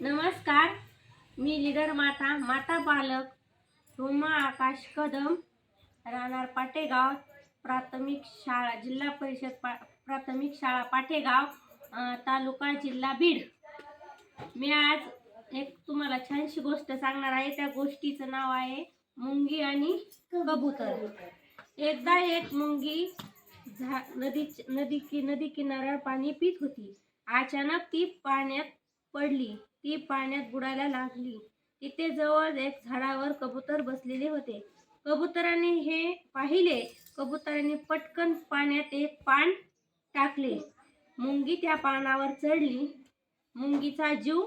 नमस्कार. मी लीडर माता माता बालक रुमा आकाश कदम राहणार पाटेगाव प्राथमिक शाळा जिल्हा परिषद पा प्राथमिक शाळा पाटेगाव तालुका जिल्हा बीड. मी आज एक तुम्हाला छानशी गोष्ट सांगणार आहे. त्या गोष्टीचं नाव आहे मुंगी आणि कबूतर. एकदा एक मुंगी झा नदी नदी कि नदी किनाऱ्यावर पाणी पित होती. अचानक ती पाण्यात पडली. ती पाण्यात बुडायला लागली. तिथे जवळ एक झाडावर कबूतर बसलेले होते. कबुतराने हे पाहिले. कबुतराने पटकन पाण्यात एक पान टाकले. मुंगी त्या पानावर चढली. मुंगीचा जीव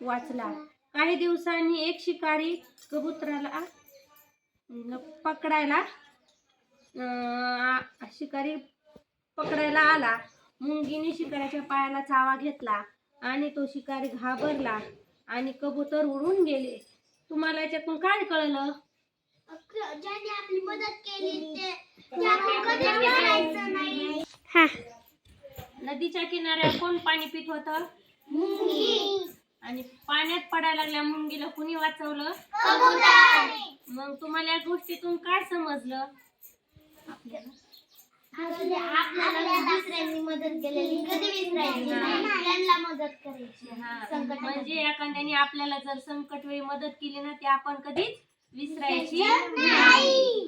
वाचला. काही दिवसांनी एक शिकारी कबुतराला पकडायला शिकारी पकडायला आला. मुंगीने शिकाऱ्याच्या पायाला चावा घेतला. आणि तो शिकारी घाबरला आणि कबूतर उडून गेले. तुम्हाला याच्यातून काय कळलं? ज्याने आपली मदत केली ते. नाही. नदीच्या किनाऱ्यावर कोण पाणी पित होतं? मुंगी. आणि पाण्यात पडायला लागल्या मुंगीला कुणी वाचवलं? कबूतर. मग तुम्हाला या गोष्टीतून काय समजलं? आपल्याला आपल्याला दुसऱ्यांनी मदत केलेली. कधी विसरायची नाही. त्यांना मदत करायची. हा, संकटात. म्हणजे एखाद्याने आपल्याला जर संकट वेळी मदत केली ना ती आपण कधीच विसरायची नाही.